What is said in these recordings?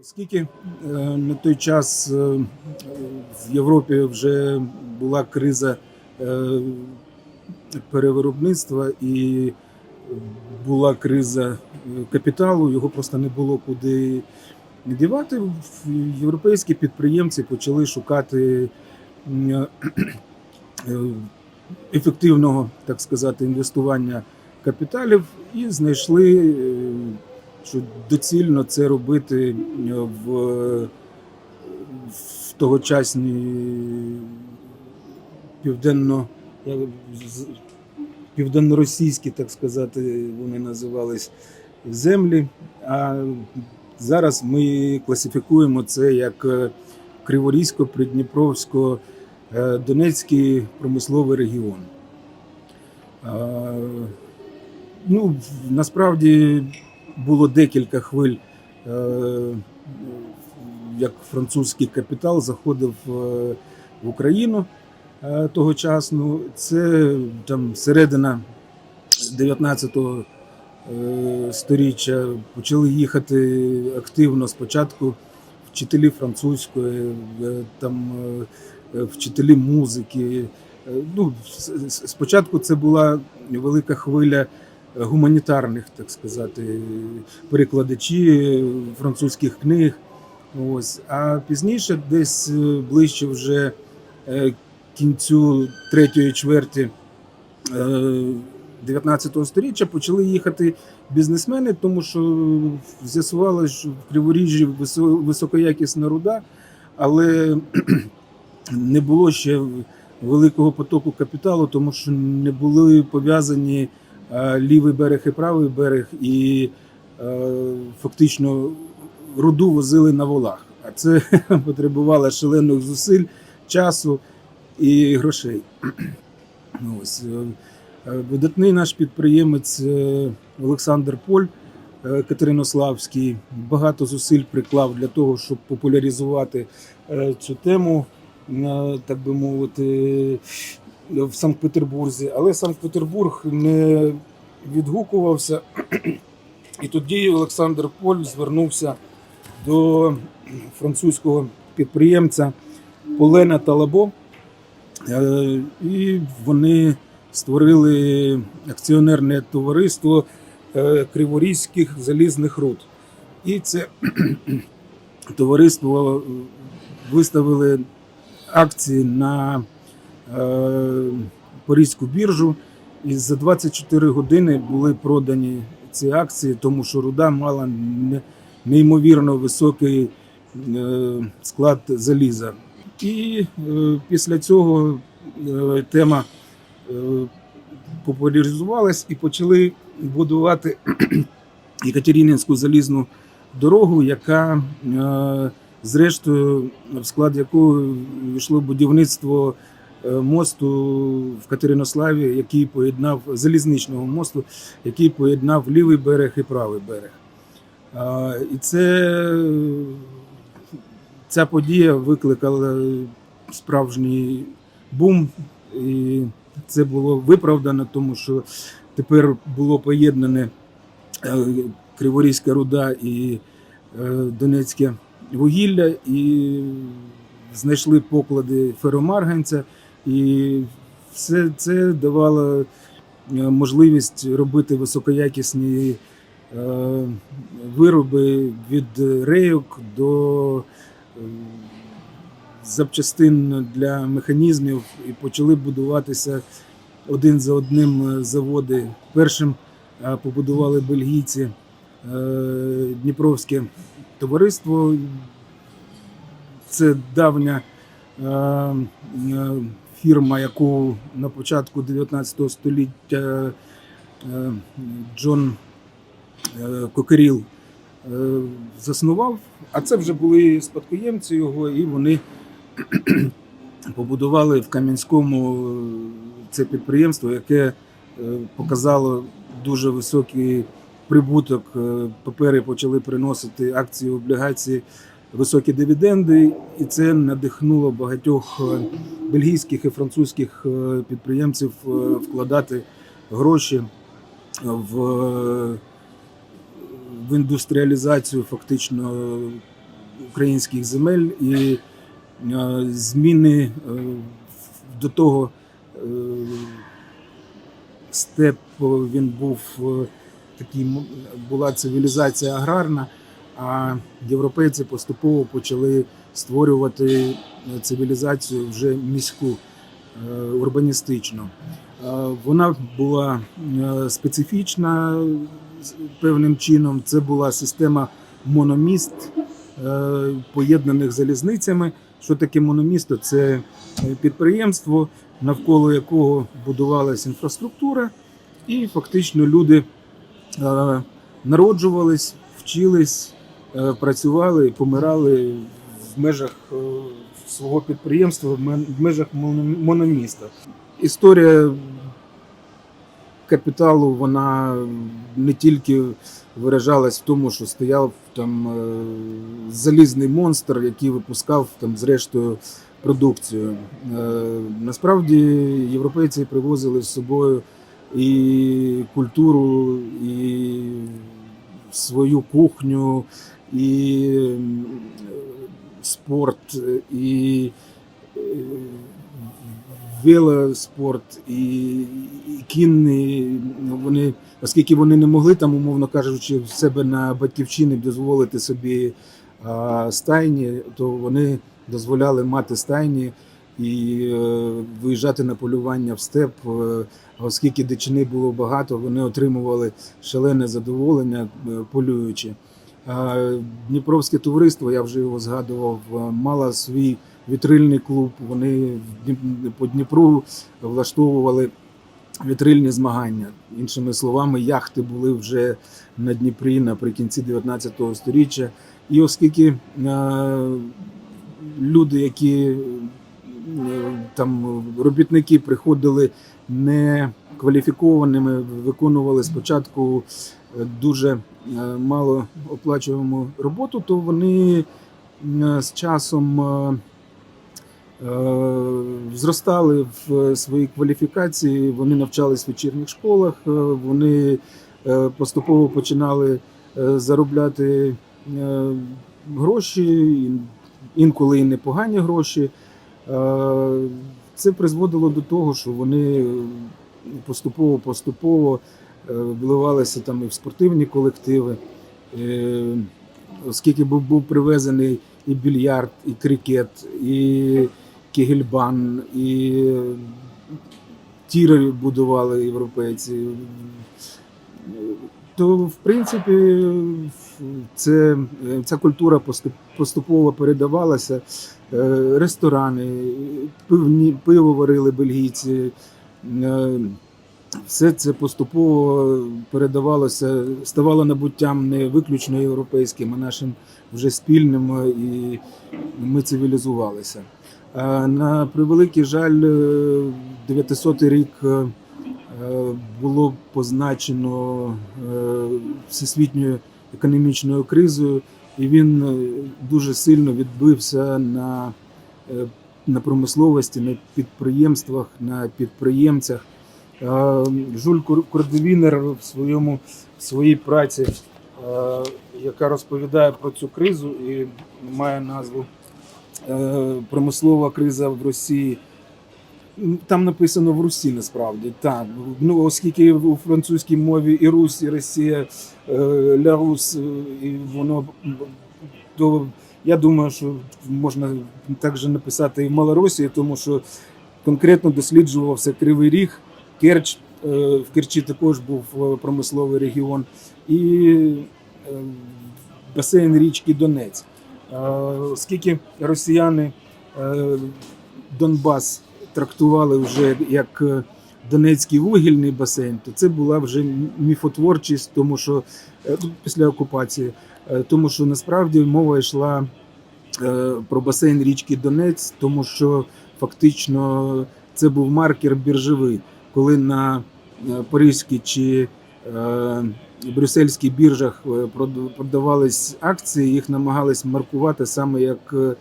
Оскільки е, на той час е, в Європі вже була криза е, перевиробництва і була криза капіталу, його просто не було куди дівати. Європейські підприємці почали шукати ефективного, так сказати, інвестування капіталів і знайшли, що доцільно це робити е, в, в тогочасній південно південно-російські, так сказати, вони називались землі. А зараз ми класифікуємо це як е, Криворізько-Придніпровсько е, Донецький промисловий регіон. Ну, насправді було декілька хвиль, е, як французький капітал заходив е, в Україну е, тогочасну. Це там середина 19 е, сторіччя почали їхати активно спочатку вчителі французької, там вчителі музики. Ну, спочатку це була велика хвиля гуманітарних, так сказати, перекладачі французьких книг. Ось. А пізніше, десь е, ближче вже е, кінцю третьої чверті е, 19 століття почали їхати бізнесмени, тому що з'ясувалося, що в Криворіжжі висо- високоякісна руда, але не було ще великого потоку капіталу, тому що не були пов'язані е, лівий берег і правий берег, і е, фактично руду возили на волах. А це потребувало шалених зусиль, часу і грошей. Е, е, Видатний наш підприємець е, Олександр Поль е, Катеринославський багато зусиль приклав для того, щоб популяризувати е, цю тему, е, так би мовити, в Санкт-Петербурзі. Але Санкт-Петербург не відгукувався. І тоді Олександр Поль звернувся до французького підприємця Полена Талабо. Е, І вони створили акціонерне товариство е, Криворізьких залізних руд. І це товариство виставили акції на е, Порізьку біржу. І за 24 години були продані ці акції, тому що руда мала неймовірно високий е, склад заліза. І е, після цього тема популяризувалась і почали будувати Екатерининську залізну дорогу, яка зрештою в склад якої війшло будівництво мосту в Катеринославі, який поєднав залізничного мосту, який поєднав лівий берег і правий берег. І це ця подія викликала справжній бум, і це було виправдано, тому що тепер було поєднане е, Криворізька руда і е, Донецьке вугілля, і знайшли поклади феромарганця, і все це давало е, можливість робити високоякісні е, вироби від рейок до е, запчастин для механізмів, і почали будуватися один за одним заводи. Першим побудували бельгійці Дніпровське товариство. Це давня фірма, яку на початку 19 століття е, Джон е, Кокеріл е, заснував, а це вже були спадкоємці його, і вони побудували в Кам'янському е, це підприємство, яке е, показало дуже високий прибуток. Е, Папери почали приносити акції, облігації, високі дивіденди, і це надихнуло багатьох е, бельгійських і французьких е, підприємців е, вкладати гроші в, в індустріалізацію фактично українських земель і зміни до того степ він був такий, була цивілізація аграрна, а європейці поступово почали створювати е, цивілізацію вже міську, е, урбаністичну. Е, Вона була специфічна певним чином. Це була система мономіст, поєднаних залізницями. Що таке мономісто? Це підприємство, навколо якого будувалася інфраструктура, і фактично люди народжувались, вчились, працювали і помирали в межах е, свого підприємства, в межах моно- мономіста. Історія капіталу вона не тільки виражалась в тому, що стояв там е, залізний монстр, який випускав там зрештою продукцію. Е, Насправді європейці привозили з собою і культуру, і свою кухню, і спорт, і е, велоспорт, і, кінний. Вони, оскільки вони не могли там, умовно кажучи, в себе на батьківщині дозволити собі стайні, то вони дозволяли мати стайні і е, виїжджати на полювання в степ. Е, Оскільки дичини було багато, вони отримували шалене задоволення полюючи. Дніпровське товариство, я вже його згадував, е, мало свій вітрильний клуб. Вони по Дніпру влаштовували вітрильні змагання. Іншими словами, яхти були вже на Дніпрі наприкінці 19 століття. І оскільки е, люди, які е, там робітники приходили не кваліфікованими, виконували спочатку е, дуже е, мало оплачувану роботу, то вони е, з часом зростали в своїй кваліфікації, вони навчались в вечірніх школах, вони поступово починали заробляти гроші, інколи і непогані гроші. Це призводило до того, що вони поступово-поступово е, вливалися там і в спортивні колективи. Е, Оскільки був, привезений і більярд, і крикет, і кегельбан, і тіри будували європейці. То, в принципі, це, ця культура поступово передавалася. Е, Ресторани, пивні, пиво варили бельгійці. Е, Все це поступово передавалося, ставало набуттям не виключно європейським, а нашим вже спільним, е, і ми цивілізувалися. На превеликий жаль, е, 900 рік е, е, було позначено е, всесвітньою економічною кризою, і він е, дуже сильно відбився на, е, на промисловості, на підприємствах, на підприємцях. Жуль Кордевінер в своєму в своїй праці, яка розповідає про цю кризу і має назву е, Промислова криза в Росії. Там написано в Русі насправді. Так. Ну, оскільки у французькій мові і Русь, і Росія, е, Ля Рус, е, і воно то я думаю, що можна також написати і в Малоросії, тому що конкретно досліджувався Кривий Ріг, Керч. е, В Керчі також був е, промисловий регіон, і е, басейн річки Донець. Оскільки росіяни Донбас трактували вже як Донецький вугільний басейн, то це була вже міфотворчість, тому що після окупації, тому що насправді мова йшла е, про басейн річки Донець, тому що фактично це був маркер біржевий, коли на е, паризькій чи е, брюссельській біржах е, продавались акції, їх намагались маркувати саме як е, е,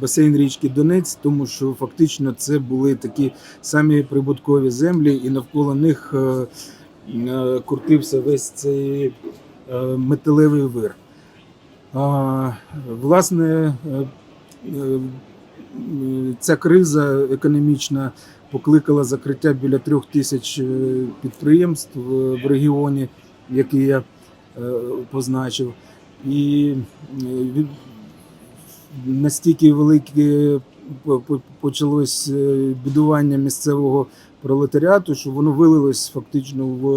басейн річки Донець, тому що фактично це були такі самі прибуткові землі, і навколо них е, е, крутився весь цей е, металевий вир. Власне, е, е, ця криза економічна покликала закриття біля трьох тисяч е, підприємств в регіоні, який я е, позначив. І е, настільки велике по- по- почалось е, будування місцевого пролетаріату, що воно вилилось фактично в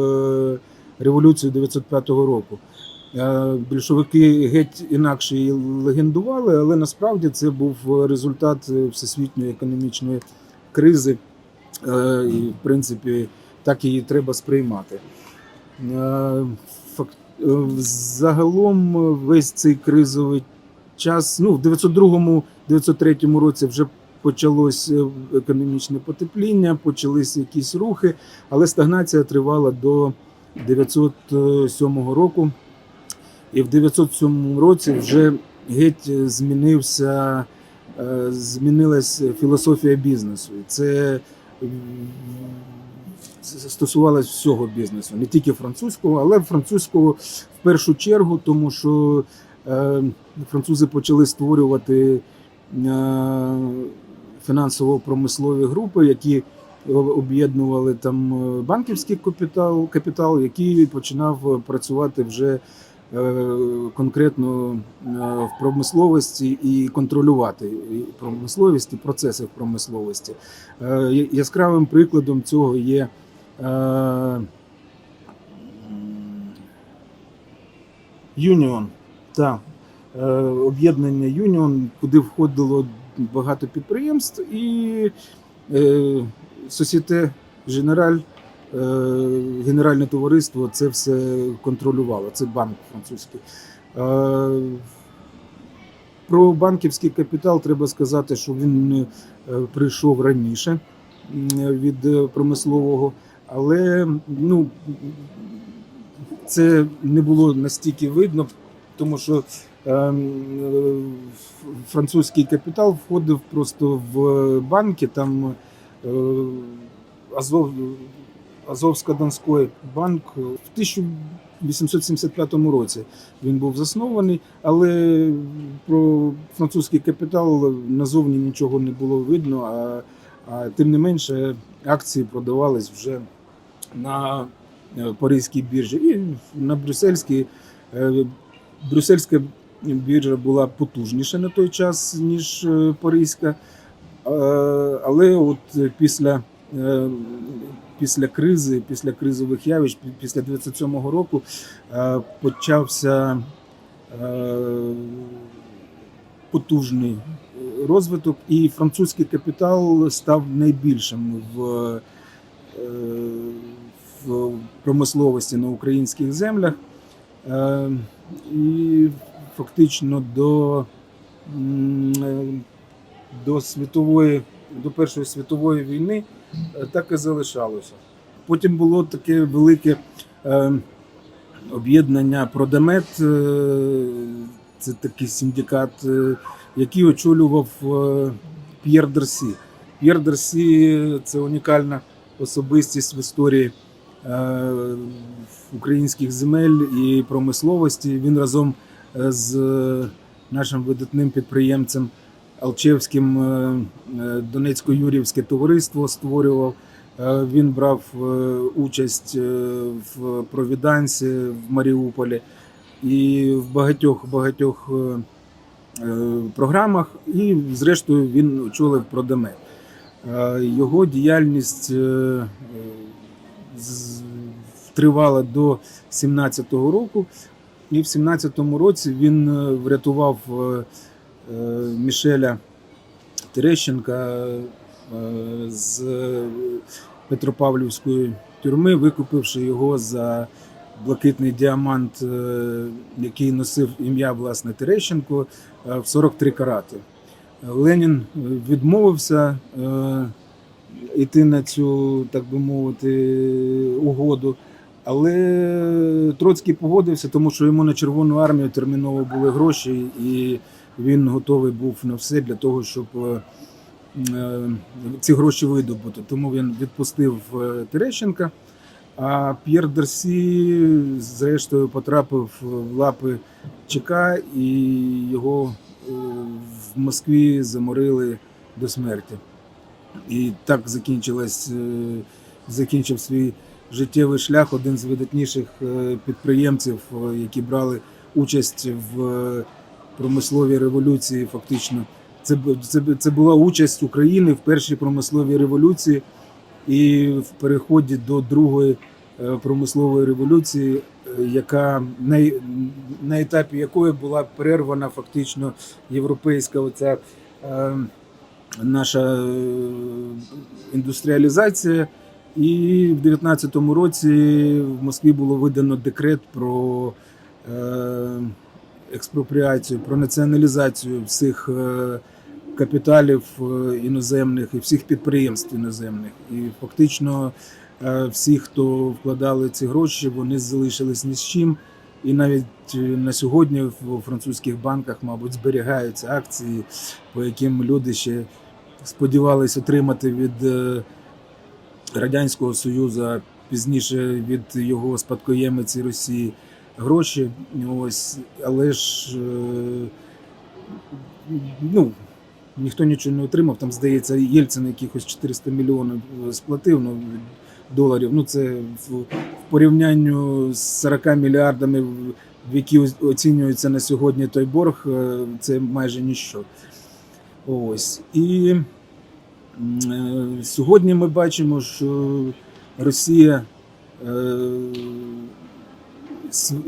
е, революцію 905 року. Е, Більшовики геть інакше її легендували, але насправді це був результат е, всесвітньої економічної кризи, Е, і в принципі так її треба сприймати. Загалом весь цей кризовий час, ну, в 902-903 році вже почалось економічне потепління, почалися якісь рухи, але стагнація тривала до 907 року. І в 907 році вже геть змінився, е, змінилась філософія бізнесу. Це м, стосувалось всього бізнесу, не тільки французького, але французького в першу чергу, тому що е, французи почали створювати е, фінансово-промислові групи, які об'єднували там е, банківський капітал, капітал, який починав працювати вже е, конкретно е, в промисловості і контролювати промисловість і процеси в промисловості. Е, Яскравим прикладом цього є е, Юніон. Так, е, об'єднання Юніон, куди входило багато підприємств, і Сосіте Женераль, е, Генеральне товариство це все контролювало. Це банк французький. Е, Про банківський капітал треба сказати, що він е, прийшов раніше від промислового, але ну, це не було настільки видно, тому що французький капітал входив просто в банки, там Азов, Азовсько-Донський банк в 1875 році він був заснований, але про французький капітал назовні нічого не було видно, а, а тим не менше акції продавались вже на е, Паризькій біржі і на Брюссельській. Е, Брюссельська біржа була потужніша на той час, ніж е, Паризька. Е, Але от після, е, після кризи, після кризових явищ, після 97-го року е, почався е, потужний розвиток, і французький капітал став найбільшим в, е, в промисловості на українських землях. Е, І фактично до, е, до світової, до Першої світової війни е, так і залишалося. Потім було таке велике е, об'єднання Продамет. е, Це такий синдикат, е, який очолював П'єр Дерсі. П'єр Дерсі це унікальна особистість в історії українських земель і промисловості. Він разом з нашим видатним підприємцем Алчевським е, е, Донецько-Юрівське товариство створював. Е, Він брав участь в Провідансі в Маріуполі і в багатьох багатьох програмах. І, зрештою, він очолив Продамет. Е, Його діяльність тривала до 17-го року, і в 17-му році він врятував Мішеля Терещенка е, з Петропавлівської тюрми, викупивши його за блакитний діамант, е, який носив ім'я власне Терещенко е, в 43 карати. Ленін е, відмовився е, йти на цю, так би мовити, угоду. Але Троцький погодився, тому що йому на Червону армію терміново були гроші, і він готовий був на все для того, щоб е, е, ці гроші видобути. Тому він відпустив е, Терещенка. А П'єр Дерсі, зрештою, потрапив в лапи ЧК і його в Москві заморили до смерті. І так закінчилось, закінчив свій життєвий шлях один з видатніших підприємців, які брали участь в промисловій революції. Фактично, це, це, це була участь України в першій промисловій революції і в переході до другої е, промислової революції, е, яка на, на етапі якої була перервана фактично європейська оця е, наша е, індустріалізація. І в 19-му році в Москві було видано декрет про експропріацію, про націоналізацію всіх е, капіталів е, іноземних і всіх підприємств іноземних. І фактично е, всі, хто вкладали ці гроші, вони залишились ні з чим. І навіть на сьогодні в французьких банках, мабуть, зберігаються акції, по яким люди ще сподівалися отримати від Радянського Союзу, пізніше від його спадкоємиці Росії гроші. Ось, але ж е, ну, ніхто нічого не отримав. Там, здається, Єльцин якихось 400 мільйонів е, сплатив ну, доларів. Ну, це в, порівнянню з 40 мільярдами, в- які оц- оцінюється на сьогодні той борг, е, це майже ніщо. Ось. І е, сьогодні ми бачимо, що Росія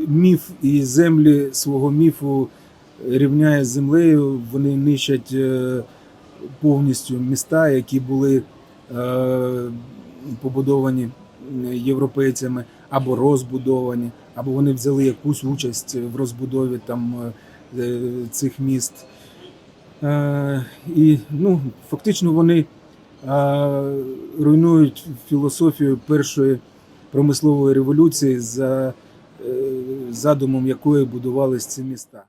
міф і землі свого міфу рівняє з землею. Вони нищать е, повністю міста, які були е, побудовані європейцями або розбудовані, або вони взяли якусь участь в розбудові там е, е, цих міст. Е, І ну, фактично вони е, руйнують філософію першої промислової революції, за е, задумом якої будувались ці міста.